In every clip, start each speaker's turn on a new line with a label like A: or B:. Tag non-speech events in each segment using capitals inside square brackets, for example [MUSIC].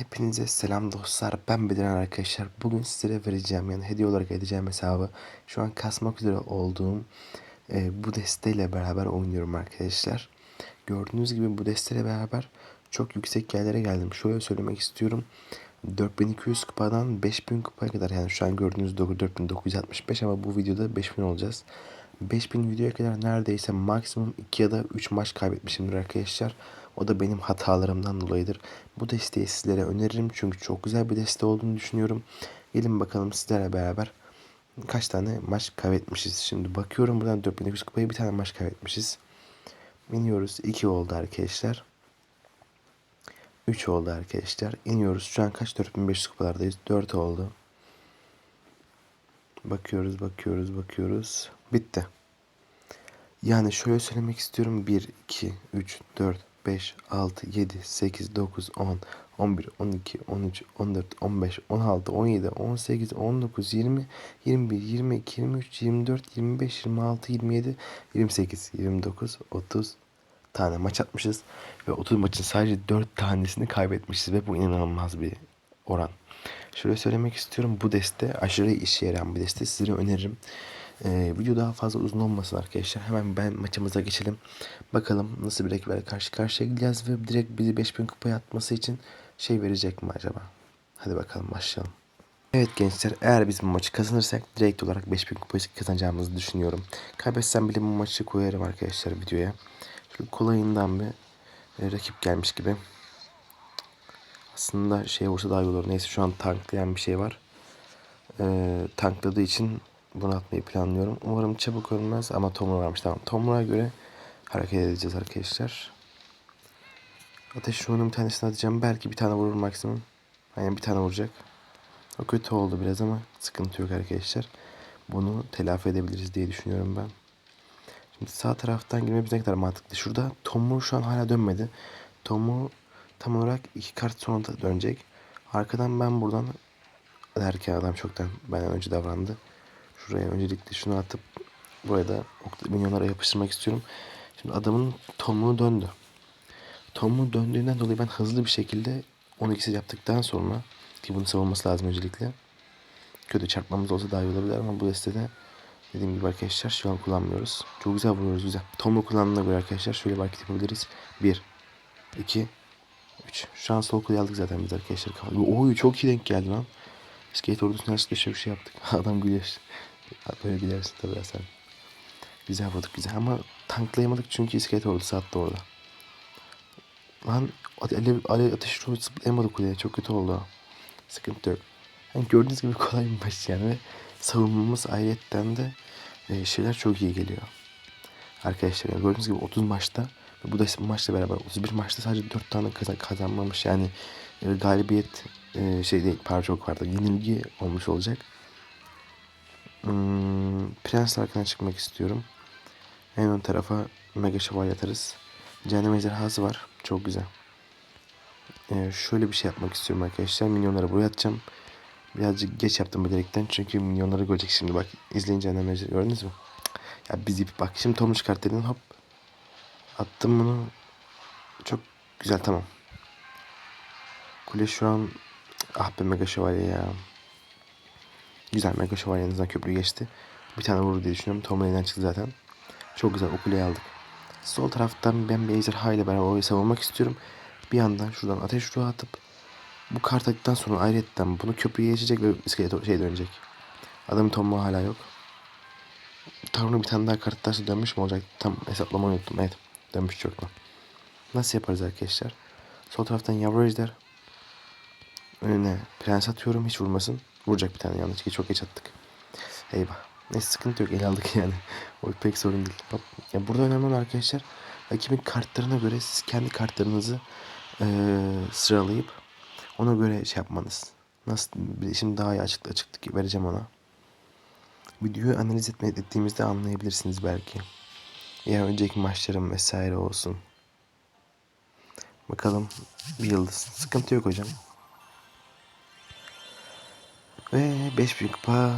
A: Hepinize selam dostlar. Ben Bedirhan arkadaşlar. Bugün sizlere vereceğim yani hediye olarak edeceğim hesabı. Şu an kasmak üzere olduğum e, bu desteyle beraber oynuyorum arkadaşlar. Gördüğünüz gibi bu desteyle beraber çok yüksek yerlere geldim. Şöyle söylemek istiyorum. 4200 kupadan 5000 kupaya kadar yani şu an gördüğünüz 4965 ama bu videoda 5000 olacağız. 5000 videoya kadar neredeyse maksimum 2 ya da 3 maç kaybetmişimdir arkadaşlar. Arkadaşlar o da benim hatalarımdan dolayıdır. Bu desteği sizlere öneririm çünkü çok güzel bir deste olduğunu düşünüyorum. Gelin bakalım sizlerle beraber kaç tane maç kaybetmişiz. Şimdi bakıyorum buradan 4900 kupayı bir tane maç kaybetmişiz. İniyoruz 2 oldu arkadaşlar. 3 oldu arkadaşlar. İniyoruz. Şu an kaç 4500 kupalardayız? 4 oldu. Bakıyoruz, bakıyoruz, bakıyoruz. Bitti. Yani şöyle söylemek istiyorum. 1, 2, 3, 4, 5, 6, 7, 8, 9, 10, 11, 12, 13, 14, 15, 16, 17, 18, 19, 20, 21, 22, 23, 24, 25, 26, 27, 28, 29, 30 tane maç atmışız. Ve 30 maçın sadece 4 tanesini kaybetmişiz ve bu inanılmaz bir oran. Şöyle söylemek istiyorum bu deste aşırı işe yarayan bir deste. Size öneririm. Ee, video daha fazla uzun olmasın arkadaşlar. Hemen ben maçımıza geçelim. Bakalım nasıl bir rakibe karşı karşıya gideceğiz ve direkt bizi 5000 kupaya atması için şey verecek mi acaba? Hadi bakalım başlayalım. Evet gençler eğer biz bu maçı kazanırsak direkt olarak 5000 kupayı kazanacağımızı düşünüyorum. Kaybetsem bile bu maçı koyarım arkadaşlar videoya. Çünkü kolayından bir e, rakip gelmiş gibi. Aslında şey olsa daha iyi olur. Neyse şu an tanklayan bir şey var. E, tankladığı için bunu atmayı planlıyorum. Umarım çabuk ölmez ama Tomra varmış. Tamam Tomra'ya göre hareket edeceğiz arkadaşlar. Ateş şunun bir tanesini atacağım. Belki bir tane vurur maksimum. Aynen bir tane vuracak. O kötü oldu biraz ama sıkıntı yok arkadaşlar. Bunu telafi edebiliriz diye düşünüyorum ben. Şimdi sağ taraftan girmemiz ne kadar mantıklı. Şurada tomur şu an hala dönmedi. Tomur tam olarak iki kart sonra da dönecek. Arkadan ben buradan derken adam çoktan benden önce davrandı. Şuraya öncelikle şunu atıp buraya da milyonlara yapıştırmak istiyorum. Şimdi adamın tomuğu döndü. Tomuğu döndüğünden dolayı ben hızlı bir şekilde 12'si yaptıktan sonra ki bunu savunması lazım öncelikle. Kötü çarpmamız olsa daha iyi olabilir ama bu destede dediğim gibi arkadaşlar şu an kullanmıyoruz. Çok güzel vuruyoruz güzel. Tomu kullandığına göre arkadaşlar şöyle bir hareket yapabiliriz. 1, 2, 3. Şu an sol kule aldık zaten biz arkadaşlar. Oy çok iyi denk geldi lan. Skate ordusuna açıkçası bir şey yaptık. [LAUGHS] Adam gülüyor. Böyle bilirsin tabii sen. Güzel vurduk güzel ama tanklayamadık çünkü iskelet oldu sattı orada. Lan Ali Ali ateşi ruhu zıplayamadı kuleye. Çok kötü oldu. Sıkıntı yok. Yani gördüğünüz gibi [LAUGHS] kolay bir maç yani. Ve savunmamız ayrıyetten de e, şeyler çok iyi geliyor. Arkadaşlar yani gördüğünüz gibi 30 maçta ve bu da maçla beraber 31 maçta sadece 4 tane kazan, kazanmamış yani e, galibiyet e, şey değil, parça vardı. Yenilgi olmuş olacak. Hmm, prens arkana çıkmak istiyorum. En ön tarafa Mega Şoval yatarız. Cehennem ejderhası var. Çok güzel. Ee, şöyle bir şey yapmak istiyorum arkadaşlar. Minyonları buraya atacağım. Birazcık geç yaptım bilerekten. Çünkü minyonları görecek şimdi. Bak izleyin cehennem ejderhası. Gördünüz mü? Ya bizi bak. Şimdi Tom'u çıkart dedin. Hop. Attım bunu. Çok güzel tamam. Kule şu an... Ah be Mega Şövalye ya. Güzel Mega Şövalyenizden köprü geçti. Bir tane vurdu diye düşünüyorum. Tom elinden çıktı zaten. Çok güzel okuleyi aldık. Sol taraftan ben bir ejderha ile beraber orayı savunmak istiyorum. Bir yandan şuradan ateş ruhu atıp bu kart attıktan sonra ayrıyetten bunu köprüye geçecek ve iskelet şey dönecek. Adam tomluğu hala yok. Tanrı bir tane daha kart dersi dönmüş mü olacak? Tam hesaplamayı unuttum. Evet. Dönmüş çok mu? Nasıl yaparız arkadaşlar? Sol taraftan yavru ejder. Önüne prens atıyorum hiç vurmasın. Vuracak bir tane yanlış yanlışlıkla çok geç attık. Eyvah. Neyse sıkıntı yok el aldık [LAUGHS] yani. o pek sorun değil. Bak, ya burada önemli olan arkadaşlar rakibin kartlarına göre siz kendi kartlarınızı e, sıralayıp ona göre şey yapmanız. Nasıl şimdi daha iyi açıkla açıklık vereceğim ona. Videoyu analiz etme, ettiğimizde anlayabilirsiniz belki. Ya önceki maçlarım vesaire olsun. Bakalım bir yıldız. Sıkıntı yok hocam. Ve 5 büyük kupa...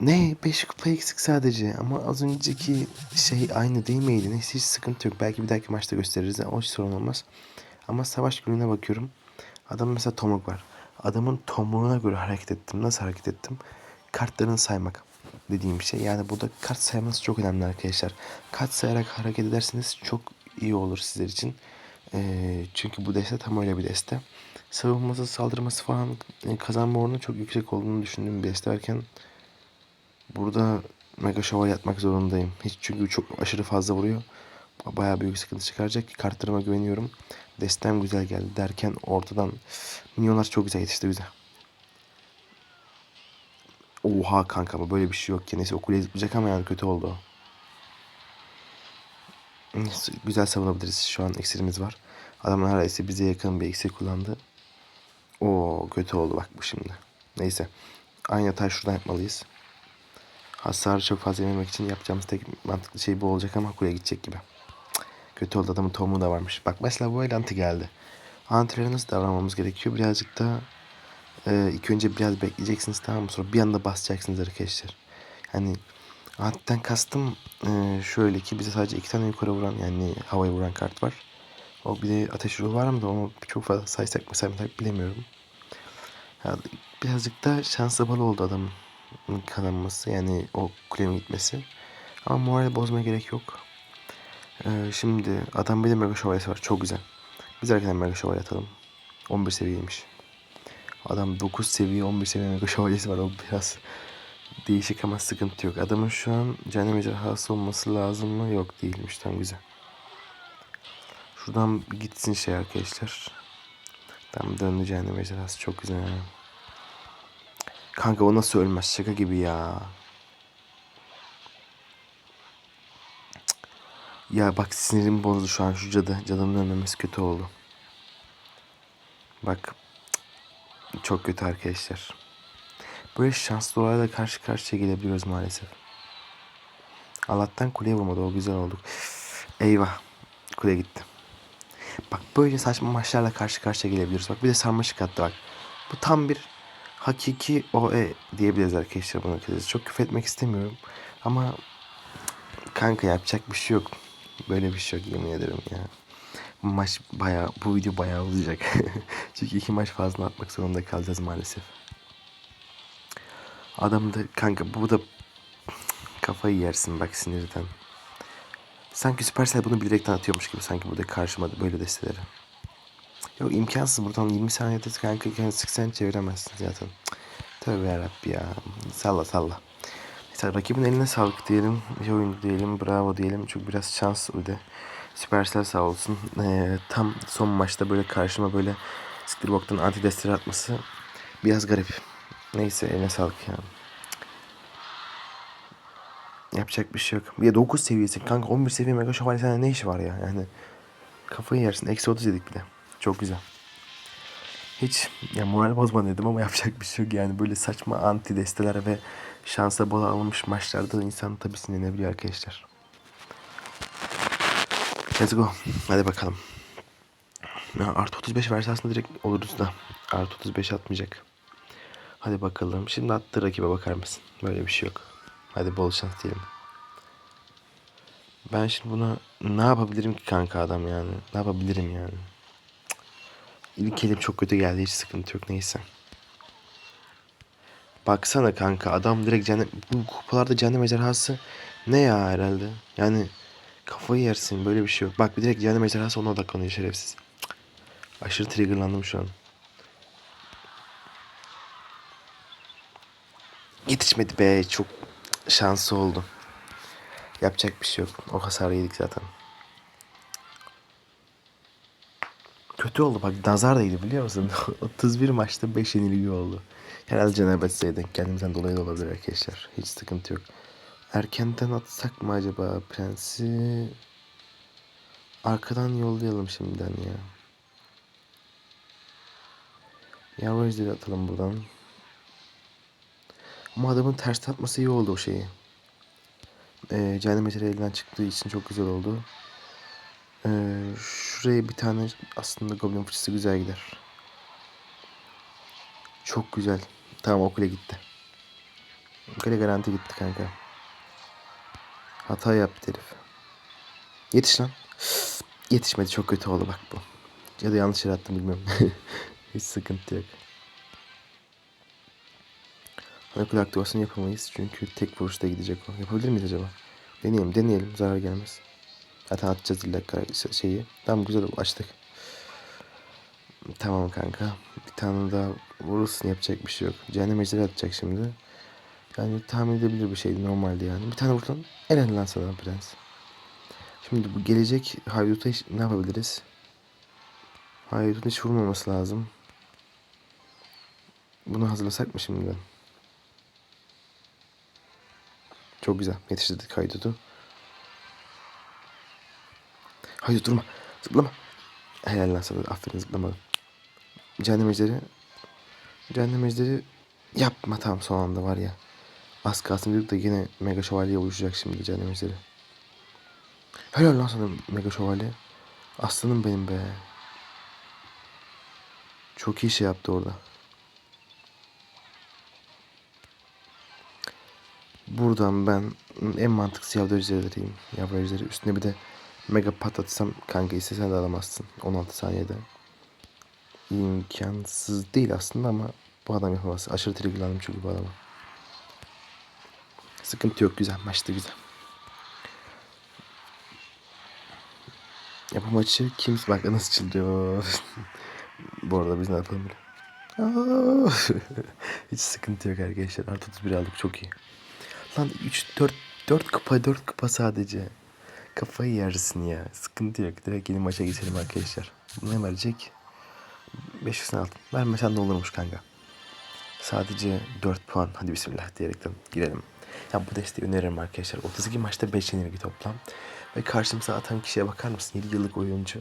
A: Ne? 5 kupa eksik sadece. Ama az önceki şey aynı değil miydi? Neyse hiç sıkıntı yok. Belki bir dahaki maçta gösteririz. Yani o hiç sorun olmaz. Ama savaş gününe bakıyorum. Adam mesela tomruk var. Adamın tomruğuna göre hareket ettim. Nasıl hareket ettim? Kartlarını saymak dediğim şey. Yani burada kart sayması çok önemli arkadaşlar. Kart sayarak hareket ederseniz çok iyi olur sizler için. Ee, çünkü bu deste tam öyle bir deste savunması, saldırması falan e, kazanma oranı çok yüksek olduğunu düşündüğüm bir eslerken burada Mega Show'a yatmak zorundayım. Hiç çünkü çok aşırı fazla vuruyor. Bayağı büyük sıkıntı çıkaracak ki kartlarıma güveniyorum. Destem güzel geldi derken ortadan minyonlar çok güzel yetişti bize Oha kanka böyle bir şey yok ki. Neyse o kuleye ama yani kötü oldu Güzel savunabiliriz. Şu an eksirimiz var. Adamın neredeyse bize yakın bir eksik kullandı. O kötü oldu bak bu şimdi. Neyse. Aynı hatayı şuradan yapmalıyız. Hasarı çok fazla yememek için yapacağımız tek mantıklı şey bu olacak ama kuleye gidecek gibi. kötü oldu adamın tohumu da varmış. Bak mesela bu el geldi. Antilere nasıl davranmamız gerekiyor? Birazcık da e, ilk önce biraz bekleyeceksiniz tamam mı? Sonra bir anda basacaksınız arkadaşlar. Hani antiden kastım e, şöyle ki bize sadece iki tane yukarı vuran yani havaya vuran kart var. O bir de ateş ruhu var mı da onu çok fazla saysak mı saymasak bilemiyorum. Yani birazcık da şanslı bal oldu adamın kazanması yani o kuleme gitmesi. Ama morali bozmaya gerek yok. Ee, şimdi adam bir de mega şövalyesi var çok güzel. Biz erkenden mega şövalye atalım. 11 seviyeymiş. Adam 9 seviye 11 seviye mega şövalyesi var o biraz değişik ama sıkıntı yok. Adamın şu an cehennem ejderhası olması lazım mı? Yok değilmiş tam güzel. Şuradan gitsin şey arkadaşlar. Tam döneceğini cehennem çok güzel. Kanka o nasıl ölmez şaka gibi ya. Ya bak sinirim bozdu şu an şu cadı. Cadının ölmemesi kötü oldu. Bak çok kötü arkadaşlar. Böyle şanslı olayla karşı karşıya gelebiliyoruz maalesef. Allah'tan kuleye vurmadı o güzel olduk. Eyvah kule gitti. Bak böyle saçma maçlarla karşı karşıya gelebiliyoruz. Bak bir de sarmaşık attı bak. Bu tam bir hakiki OE diyebiliriz arkadaşlar buna kez. Çok küfür etmek istemiyorum. Ama kanka yapacak bir şey yok. Böyle bir şey yok yemin ederim ya. Bu maç bayağı, bu video bayağı uzayacak. [LAUGHS] Çünkü iki maç fazla atmak zorunda kalacağız maalesef. Adam da kanka bu da kafayı yersin bak sinirden. Sanki Supercell bunu bilerek tanıtıyormuş gibi sanki burada karşıma böyle desteleri. Yok imkansız buradan 20 saniyede kanka kendini 80 çeviremezsin zaten. Tövbe yarabbi ya. Salla salla. Mesela rakibin eline sağlık diyelim. İyi oyun diyelim. Bravo diyelim. Çünkü biraz şans bir de. Supercell sağ olsun. Ee, tam son maçta böyle karşıma böyle Skitterbox'tan anti destir atması biraz garip. Neyse eline sağlık yani. Yapacak bir şey yok. Bir de 9 seviyesin kanka 11 seviye Mega Şövalye sende ne işi var ya yani. Kafayı yersin. Eksi 30 dedik bile. Çok güzel. Hiç ya moral bozma dedim ama [LAUGHS] yapacak bir şey yok. Yani böyle saçma anti desteler ve şansa bol alınmış maçlarda insan tabii sinirlenebiliyor arkadaşlar. Let's go. Hadi bakalım. Ya, artı 35 verse aslında direkt oluruz da. Artı 35 atmayacak. Hadi bakalım. Şimdi attı rakibe bakar mısın? Böyle bir şey yok. Hadi bol şans diyelim. Ben şimdi buna ne yapabilirim ki kanka adam yani? Ne yapabilirim yani? İlk elim çok kötü geldi. Hiç sıkıntı yok. Neyse. Baksana kanka adam direkt cehennem... Bu kupalarda cehennem ejderhası ne ya herhalde? Yani kafayı yersin böyle bir şey yok. Bak bir direkt cehennem ejderhası ona odaklanıyor şerefsiz. Cık. Aşırı triggerlandım şu an. Yetişmedi be çok şansı oldu. Yapacak bir şey yok. O hasar yedik zaten. Kötü oldu bak nazar değdi biliyor musun? 31 [LAUGHS] maçta 5 yenilgi oldu. Herhalde Cenabet size denk dolayı da olabilir arkadaşlar. Hiç sıkıntı yok. Erkenden atsak mı acaba Prens'i? Arkadan yollayalım şimdiden ya. Yavaş atalım buradan. Ama adamın ters atması iyi oldu o şeyi. Ee, Cehennem Eceli elinden çıktığı için çok güzel oldu. Ee, şuraya bir tane aslında Goblin fırçası güzel gider. Çok güzel. Tamam okule gitti. Okule garanti gitti kanka. Hata yaptı herif. Yetiş lan. Yetişmedi çok kötü oldu bak bu. Ya da yanlış yarattım bilmiyorum. [LAUGHS] Hiç sıkıntı yok. Hyper aktivasyonu yapamayız çünkü tek vuruşta gidecek o. Yapabilir miyiz acaba? Deneyelim deneyelim zarar gelmez. Zaten atacağız illa şeyi. Tamam güzel oldu açtık. Tamam kanka. Bir tane daha vurursun yapacak bir şey yok. Cehennem ejderi atacak şimdi. Yani tahmin edebilir bir şeydi normalde yani. Bir tane vursan elen lan sana prens. Şimdi bu gelecek hayduta hiç, ne yapabiliriz? Haydutun hiç vurmaması lazım. Bunu hazırlasak mı şimdiden? Çok güzel. Yetiştirdik Haydut'u. Haydut durma. Zıplama. Helal lan sana. Aferin zıplamadın. Cehennem ejderi. Cehennem ejderi. Yapma tam son anda var ya. Az kalsın diyorduk de yine Mega Şövalye'ye uyuşacak şimdi cehennem ejderi. Helal lan sana Mega Şövalye. Aslanım benim be. Çok iyi şey yaptı orada. Buradan ben en mantıklısı yavru ejderi vereyim. Yavru Üstüne bir de mega pat atsam kanka istesen de alamazsın. 16 saniyede. İmkansız değil aslında ama bu adam yapamaz. Aşırı triggerlandım çünkü bu adama. Sıkıntı yok. Güzel. Maçta güzel. Yapı maçı kim bak nasıl çıldırıyor. [LAUGHS] bu arada biz ne yapalım? bile [LAUGHS] Hiç sıkıntı yok arkadaşlar. Artı 31 aldık çok iyi. Lan 3 4 4 kupa 4 kupa sadece. Kafayı yersin ya. Sıkıntı yok. Direkt yeni maça geçelim arkadaşlar. Ne verecek? 500 altı. Vermesen de olurmuş kanka. Sadece 4 puan. Hadi bismillah diyerekten girelim. Ya bu desteği öneririm arkadaşlar. 32 maçta 5 yenilgi toplam. Ve karşımıza atan kişiye bakar mısın? 7 yıllık oyuncu.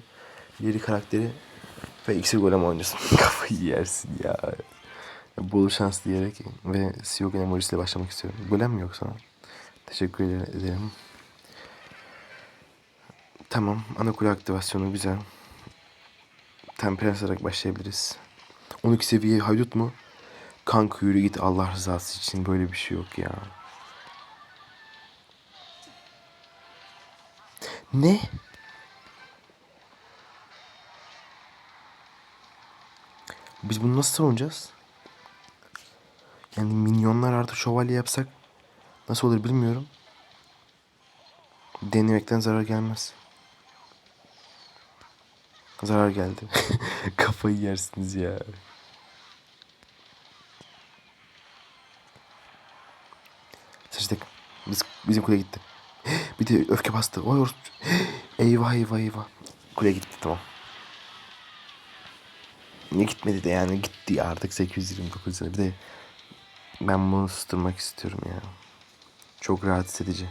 A: 7 karakteri ve iksir golem oyuncusu. [LAUGHS] Kafayı yersin ya bol şans diyerek ve Siyogen emojisiyle başlamak istiyorum. Golem mi yoksa? Teşekkür ederim. Tamam. Ana kule aktivasyonu güzel. temperans olarak başlayabiliriz. 12 seviye haydut mu? Kanka yürü git Allah rızası için böyle bir şey yok ya. Ne? Biz bunu nasıl savunacağız? Yani minyonlar artı şövalye yapsak nasıl olur bilmiyorum. Denemekten zarar gelmez. Zarar geldi. [LAUGHS] Kafayı yersiniz ya. Sıçtık. Biz, bizim kule gitti. [GASPS] Bir de öfke bastı. Oy or [GASPS] eyvah eyvah eyvah. Kule gitti tamam. Niye gitmedi de yani gitti artık 829 lira. Bir de ben bunu ısıtırmak istiyorum ya. Çok rahatsız edici.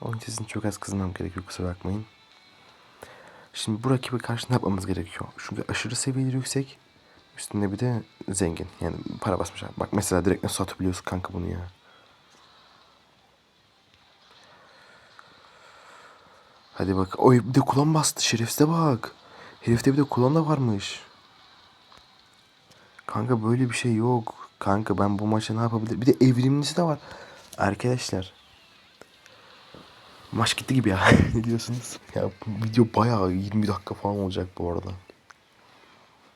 A: Onun için çok az kızmam gerekiyor kusura bakmayın. Şimdi bu rakibe karşı ne yapmamız gerekiyor? Çünkü aşırı seviyeleri yüksek. Üstünde bir de zengin. Yani para basmışlar. Bak mesela direkt nasıl atabiliyorsun kanka bunu ya. Hadi bak. Oy bir de kulağım bastı. Şerefsize bak. Herifte bir de kulağım da varmış. Kanka böyle bir şey yok. Kanka ben bu maça ne yapabilirim? Bir de evrimlisi de var. Arkadaşlar. Maç gitti gibi ya. [LAUGHS] ne diyorsunuz? Ya bu video bayağı 20 dakika falan olacak bu arada.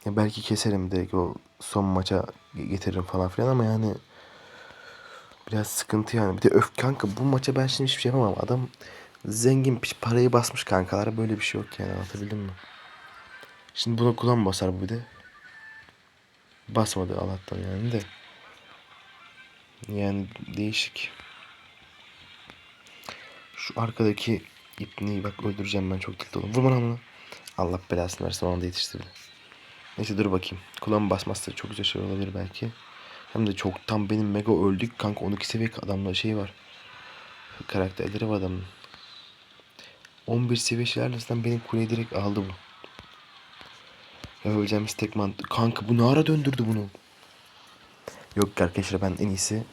A: Ya belki keserim direkt o son maça getiririm falan filan ama yani biraz sıkıntı yani. Bir de öf kanka bu maça ben şimdi hiçbir şey yapamam. Adam zengin parayı basmış kankalara böyle bir şey yok yani anlatabildim mi? Şimdi buna kulağım basar bu bir de. Basmadı Allah'tan yani de. Yani değişik. Şu arkadaki ipni bak öldüreceğim ben çok tilt oldum. Vurma lan bunu. Allah belasını versin onu da yetiştirdi. Neyse dur bakayım. kulağım basmazsa çok güzel şey olabilir belki. Hem de çok tam benim mega öldük kanka 12 seviye adamla şey var. Karakterleri var adamın. 11 seviye şeyler arasından benim kuleyi direkt aldı bu. Ve öleceğimiz tek mantık. Kanka bu ne ara döndürdü bunu? Yok arkadaşlar ben en iyisi.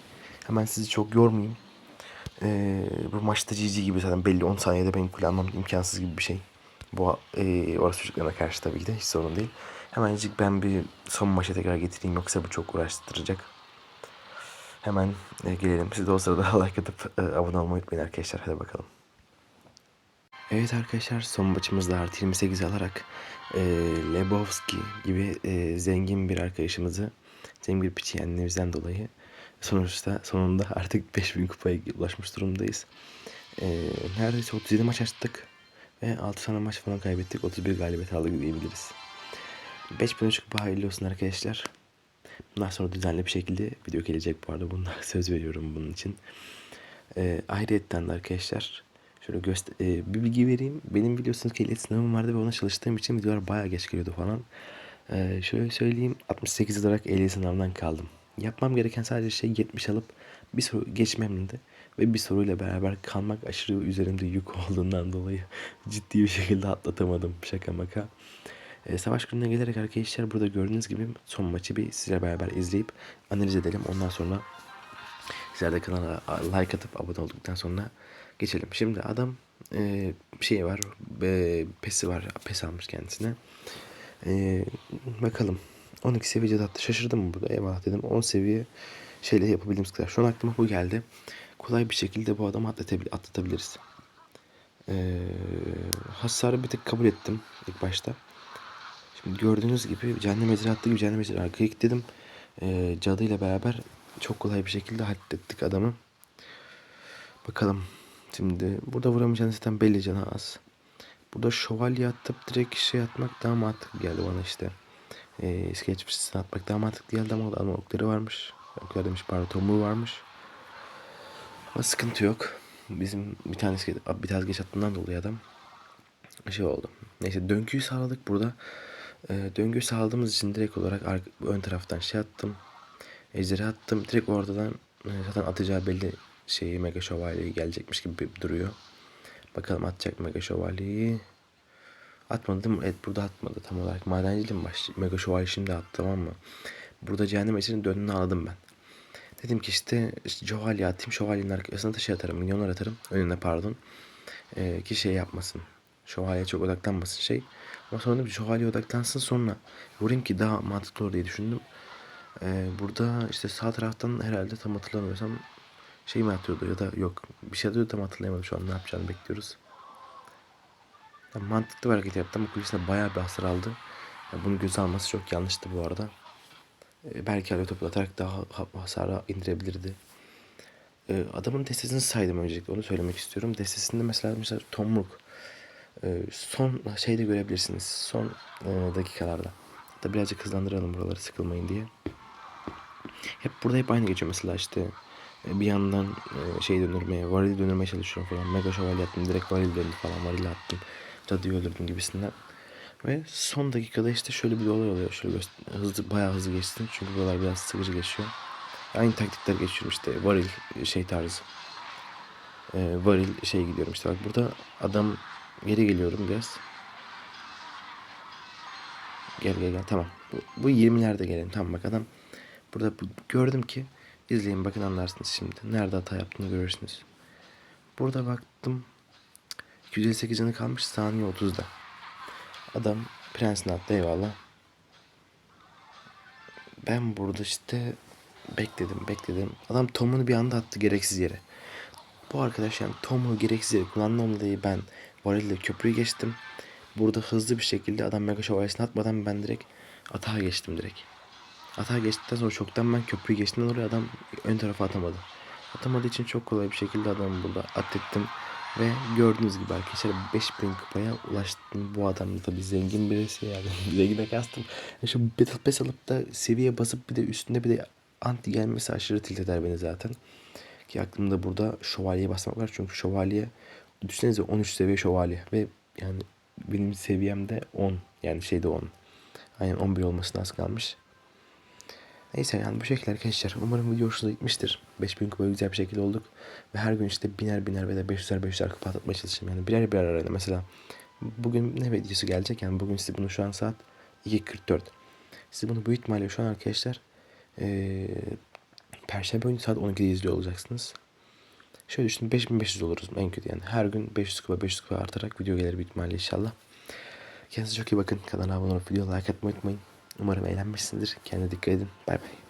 A: Hemen sizi çok yormayayım. Ee, bu maçta GG gibi zaten belli 10 saniyede benim kullanmam imkansız gibi bir şey. Bu e, orası çocuklarına karşı tabii ki de hiç sorun değil. Hemencik ben bir son maça tekrar getireyim yoksa bu çok uğraştıracak. Hemen e, gelelim. Siz de o sırada [LAUGHS] like atıp e, abone olmayı unutmayın arkadaşlar. Hadi bakalım. Evet arkadaşlar son maçımızda artı 28 alarak e, Lebowski gibi e, zengin bir arkadaşımızı zengin bir piçi yendiğimizden dolayı sonuçta sonunda artık 5000 [LAUGHS] kupaya ulaşmış durumdayız. E, neredeyse 37 maç açtık ve 6 tane maç falan kaybettik. 31 galibiyet aldık diyebiliriz. 5003 kupa hayırlı olsun arkadaşlar. Bundan sonra düzenli bir şekilde video gelecek bu arada. Bundan [LAUGHS] söz veriyorum bunun için. E, ayrıyetten de arkadaşlar Şöyle e, bir bilgi vereyim. Benim biliyorsunuz ki ehliyet sınavım vardı ve ona çalıştığım için videolar bayağı geç geliyordu falan. E, şöyle söyleyeyim 68 olarak ehliyet sınavından kaldım. Yapmam gereken sadece şey 70 alıp bir soru geçmemdi. Ve bir soruyla beraber kalmak aşırı üzerimde yük [LAUGHS] olduğundan dolayı ciddi bir şekilde atlatamadım şaka maka. E, savaş gününe gelerek arkadaşlar burada gördüğünüz gibi son maçı bir sizle beraber izleyip analiz edelim. Ondan sonra sizler de kanala like atıp abone olduktan sonra Geçelim. Şimdi adam e, şey var. E, pesi var. Pes almış kendisine. E, bakalım. 12 seviye cedattı. Şaşırdım mı burada? Eyvallah dedim. 10 seviye şeyle yapabildiğimiz kadar. Şu an aklıma bu geldi. Kolay bir şekilde bu adamı atlatabilir, atlatabiliriz. Ee, hasarı bir tek kabul ettim ilk başta. Şimdi gördüğünüz gibi cehennem ecri attığı gibi cehennem ecri arkaya gittim. Ee, cadıyla beraber çok kolay bir şekilde hallettik adamı. Bakalım Şimdi burada vuramayacağını zaten belli canı az. Burada şövalye atıp direkt işe atmak daha mantıklı geldi bana işte. Ee, skeç pistine atmak daha mantıklı geldi ama adamın okları varmış. okları demiş pardon tomruğu varmış. Ama sıkıntı yok. Bizim bir tane skeç, bir tane skeç attığından dolayı adam şey oldu. Neyse döngüyü sağladık burada. Ee, döngüyü sağladığımız için direkt olarak ön taraftan şey attım. Ejderha attım. Direkt oradan e, zaten atacağı belli şeyi Mega Şövalye'yi gelecekmiş gibi duruyor. Bakalım atacak Mega Şövalye'yi. Atmadı değil mi? Evet burada atmadı tam olarak. madenciliğim mi Mega Şövalye şimdi attı tamam mı? Burada cehennem esirinin dönünü ağladım ben. Dedim ki işte, işte şövalye atayım. Şövalyenin arkasına taşı atarım. Milyonlar atarım. Önüne pardon. Ee, ki şey yapmasın. Şövalye çok odaklanmasın şey. Ama sonra bir şövalye odaklansın sonra vurayım ki daha mantıklı olur diye düşündüm. Ee, burada işte sağ taraftan herhalde tam hatırlamıyorsam şey mi atıyordu ya da yok bir şey atıyordu tam hatırlayamadım şu an ne yapacağını bekliyoruz. Yani mantıklı bir hareket yaptı ama kulesine bayağı bir hasar aldı. Yani bunu göz alması çok yanlıştı bu arada. E, belki alıyor topu atarak daha hasara indirebilirdi. E, adamın destesini saydım öncelikle onu söylemek istiyorum. Destesinde mesela, mesela Tomruk e, son şeyde görebilirsiniz. Son e, dakikalarda. Hatta birazcık hızlandıralım buraları sıkılmayın diye. Hep burada hep aynı geçiyor mesela işte e, bir yandan e, şey dönürmeye varil dönürmeye çalışıyorum falan. Mega şövalye yaptım, direkt varil döndü falan, varil attım. Cadıyı öldürdüm gibisinden. Ve son dakikada işte şöyle bir olay oluyor. Şöyle hızlı, bayağı hızlı geçtim. Çünkü buralar biraz sıkıcı geçiyor. Aynı taktikler geçiyorum işte. Varil e, şey tarzı. varil şey gidiyorum işte. Bak burada adam geri geliyorum biraz. Gel gel gel tamam. Bu, bu 20'lerde gelelim. Tamam bak adam burada gördüm ki İzleyin bakın anlarsınız şimdi. Nerede hata yaptığını görürsünüz. Burada baktım. 258 canı kalmış saniye 30'da. Adam prensin attı eyvallah. Ben burada işte bekledim bekledim. Adam Tom'unu bir anda attı gereksiz yere. Bu arkadaş yani Tom'u gereksiz yere kullandım diye ben varilde köprüyü geçtim. Burada hızlı bir şekilde adam mega şövalyesini atmadan ben direkt atağa geçtim direkt. Hata geçtikten sonra çoktan ben köprüyü geçtiğinden oraya adam ön tarafa atamadı. Atamadığı için çok kolay bir şekilde adamı burada atlettim. Ve gördüğünüz gibi arkadaşlar 5000 kupaya ulaştım. Bu adam da tabi zengin birisi yani. [LAUGHS] Zengine kastım. Yani şu Battle Pass alıp da seviye basıp bir de üstünde bir de anti gelmesi aşırı tilt eder beni zaten. Ki aklımda burada şövalye basmak var. Çünkü şövalye düşünsenize 13 seviye şövalye. Ve yani benim seviyemde 10. Yani şeyde 10. Aynen 11 olmasına az kalmış. Neyse yani bu şekilde arkadaşlar. Umarım video hoşunuza gitmiştir. 5000 kupa güzel bir şekilde olduk. Ve her gün işte biner biner ve de 500'er 500'er kupa atlatmaya çalışacağım. Yani birer birer arayla mesela. Bugün ne videosu gelecek? Yani bugün size bunu şu an saat 2.44. Siz bunu bu ihtimalle şu an arkadaşlar ee, Perşembe günü saat 12'de izliyor olacaksınız. Şöyle düşünün 5500 oluruz en kötü yani. Her gün 500 kupa 500 kupa artarak video gelir büyük ihtimalle inşallah. Kendinize çok iyi bakın. Kanala abone olup videoyu like atmayı unutmayın. Umarım eğlenmişsindir. Kendine dikkat edin. Bay bay.